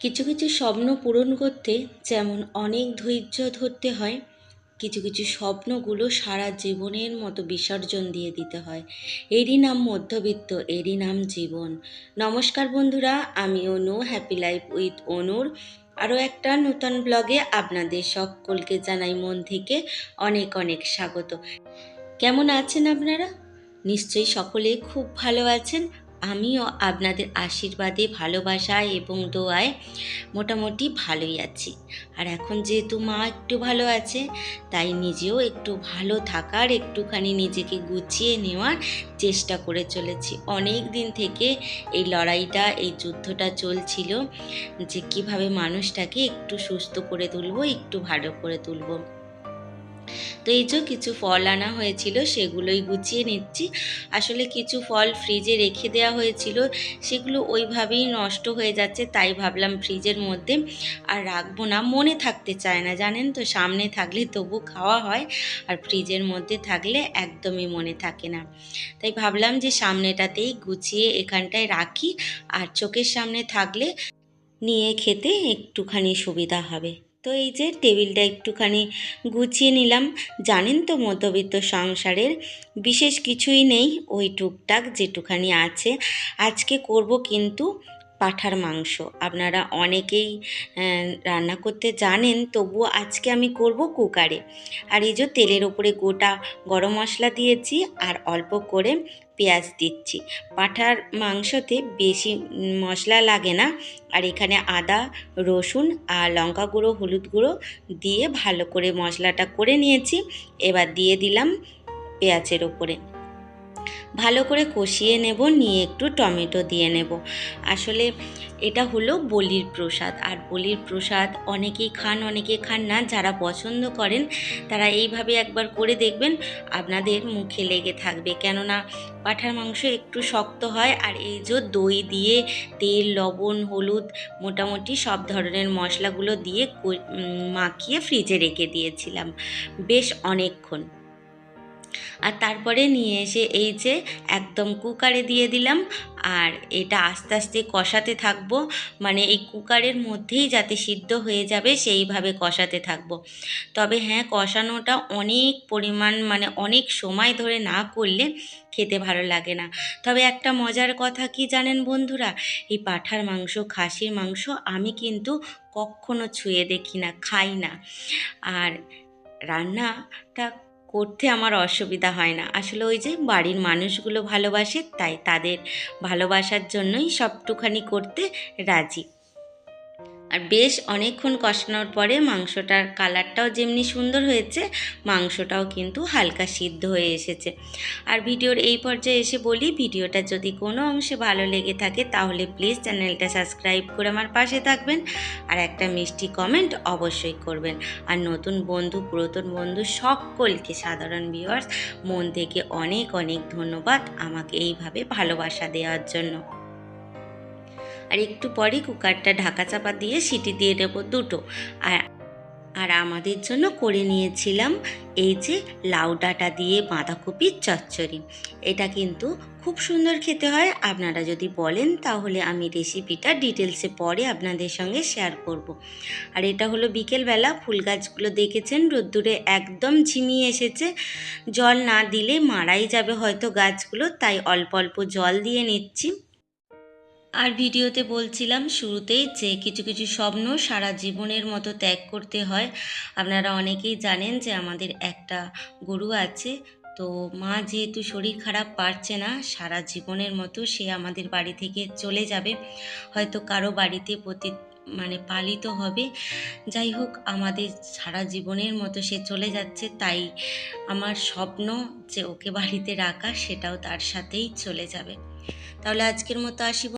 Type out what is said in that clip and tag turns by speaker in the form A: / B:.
A: কিছু কিছু স্বপ্ন পূরণ করতে যেমন অনেক ধৈর্য ধরতে হয়, কিছু কিছু স্বপ্নগুলো সারা জীবনের মতো বিসর্জন দিয়ে দিতে হয়। এরই নাম মধ্যবিত্ত, এরই নাম জীবন। নমস্কার বন্ধুরা, আমি অনু হ্যাপি লাইফ উইথ অনুর আরও একটা নূতন ব্লগে আপনাদের সকলকে জানাই মন থেকে অনেক অনেক স্বাগত। কেমন আছেন আপনারা? নিশ্চয়ই সকলে খুব ভালো আছেন। আমিও আপনাদের আশীর্বাদে, ভালোবাসায় এবং দোয়ায় মোটামুটি ভালোই আছি। আর এখন যেহেতু মা একটু ভালো আছে, তাই নিজেও একটু ভালো থাকার একটুখানি নিজেকে গুছিয়ে নেওয়ার চেষ্টা করে চলেছি। অনেক দিন থেকে এই লড়াইটা, এই যুদ্ধটা চলছিল যে কীভাবে মানুষটাকে একটু সুস্থ করে তুলবো, একটু ভালো করে তুলবো। তো এই যে কিছু ফল আনা হয়েছিল, সেগুলোই গুছিয়ে নিচ্ছি। আসলে কিছু ফল ফ্রিজে রেখে দেওয়া হয়েছিল, সেগুলো ওইভাবেই নষ্ট হয়ে যাচ্ছে, তাই ভাবলাম ফ্রিজের মধ্যে আর রাখব না। মনে থাকতে চায় না, জানেন তো, সামনে থাকলে তবু খাওয়া হয়, আর ফ্রিজের মধ্যে থাকলে একদমই মনে থাকে না। তাই ভাবলাম যে সামনেটাতেই গুছিয়ে এখানটায় রাখি, আর চোখের সামনে থাকলে নিয়ে খেতে একটুখানি সুবিধা হবে। তো এই যে টেবিলটা একটুখানি গুছিয়ে নিলাম। জানেন তো মধ্যবিত্ত সংসারের বিশেষ কিছুই নেই, ওই টুকটাক যেটুখানি আছে। আজকে করব কিন্তু পাঠার মাংস। আপনারা অনেকেই রান্না করতে জানেন, তবুও আজকে আমি করব কুকারে। আর এই যে তেলের ওপরে গোটা গরম মশলা দিয়েছি, আর অল্প করে পেঁয়াজ দিচ্ছি। পাঠার মাংসতে বেশি মশলা লাগে না, আর এখানে আদা, রসুন, আর লঙ্কা গুঁড়ো, হলুদ গুঁড়ো দিয়ে ভালো করে মশলাটা করে নিয়েছি। এবার দিয়ে দিলাম পেঁয়াজের ওপরে। ভালো করে কষিয়ে নেব, নিয়ে একটু টমেটো দিয়ে নেব। আসলে এটা হলো বলির প্রসাদ। আর বলির প্রসাদ অনেকেই খান অনেকে খান না, যারা পছন্দ করেন তারা এইভাবে একবার করে দেখবেন, আপনাদের মুখে লেগে থাকবে। কেননা পাঠার মাংস একটু শক্ত হয় আর এই যে দই দিয়ে তেল, লবণ, হলুদ, মোটামুটি সব ধরনের মশলাগুলো দিয়ে মাখিয়ে ফ্রিজে রেখে দিয়েছিলাম। বেশ অনেকক্ষণ। আর তারপরে নিয়ে এসে এই যে একদম কুকারে দিয়ে দিলাম। আর এটা আস্তে আস্তে কষাতে থাকব। মানে এই কুকারের মধ্যেই যাতে সিদ্ধ হয়ে যাবে সেইভাবে কষাতে থাকব। তবে হ্যাঁ কষানোটা অনেক পরিমাণ মানে অনেক সময় ধরে না করলে খেতে ভালো লাগে না। তবে একটা মজার কথা কি জানেন বন্ধুরা? এই পাঠার মাংস, খাসির মাংস আমি কিন্তু কখনো ছুঁয়ে দেখি না, খাই না। আর রান্নাটা করতে আমার অসুবিধা হয় না। আসলে ওই যে বাড়ির মানুষগুলো ভালোবাসে, তাই তাদের ভালোবাসার জন্যই সবটুখানি করতে রাজি। আর বেশ অনেকক্ষণ কষানোর পরে মাংসটার কালারটাও যেমনি সুন্দর হয়েছে, মাংসটাও কিন্তু হালকা সিদ্ধ হয়ে এসেছে। আর ভিডিওর এই পর্যায়ে এসে বলি, ভিডিওটা যদি কোনো অংশে ভালো লেগে থাকে তাহলে প্লিজ চ্যানেলটা সাবস্ক্রাইব করে আমার পাশে থাকবেন আর একটা মিষ্টি কমেন্ট অবশ্যই করবেন। আর নতুন বন্ধু, পুরাতন বন্ধু সকলকে সাধারণ ভিউয়ার্স মন থেকে অনেক অনেক ধন্যবাদ আমাকে এইভাবে ভালোবাসা দেওয়ার জন্য। আর একটু পরে কুকারটা ঢাকা চাপা দিয়ে সিটি দিয়ে দেবো দুটো। আর আর আমাদের জন্য করে নিয়েছিলাম এই যে লাউ ডাঁটা দিয়ে বাঁধাকপির চচ্চড়ি। এটা কিন্তু খুব সুন্দর খেতে হয়। আপনারা যদি বলেন তাহলে আমি রেসিপিটা ডিটেলসে পরে আপনাদের সঙ্গে শেয়ার করব। আর এটা হলো বিকেলবেলা, ফুল গাছগুলো দেখেছেন, রোদ্দুরে একদম ঝিমিয়ে এসেছে। জল না দিলে মারাই যাবে হয়তো গাছগুলো, তাই অল্প অল্প জল দিয়ে নিচ্ছি। আর ভিডিওতে বলছিলাম শুরুতেই যে কিছু কিছু স্বপ্ন সারা জীবনের মতো ত্যাগ করতে হয়। আপনারা অনেকেই জানেন যে আমাদের একটা গরু আছে। তো মা যেহেতু শরীর খারাপ পারছে না, সারা জীবনের মতো সে আমাদের বাড়ি থেকে চলে যাবে। হয়তো কারও বাড়িতে প্রতি মানে পালিত হবে। যাই হোক, আমাদের সারা জীবনের মতো সে চলে যাচ্ছে। তাই আমার স্বপ্ন যে ওকে বাড়িতে রাখা, সেটাও তার সাথেই চলে যাবে। তাহলে আজকের মতো আসি।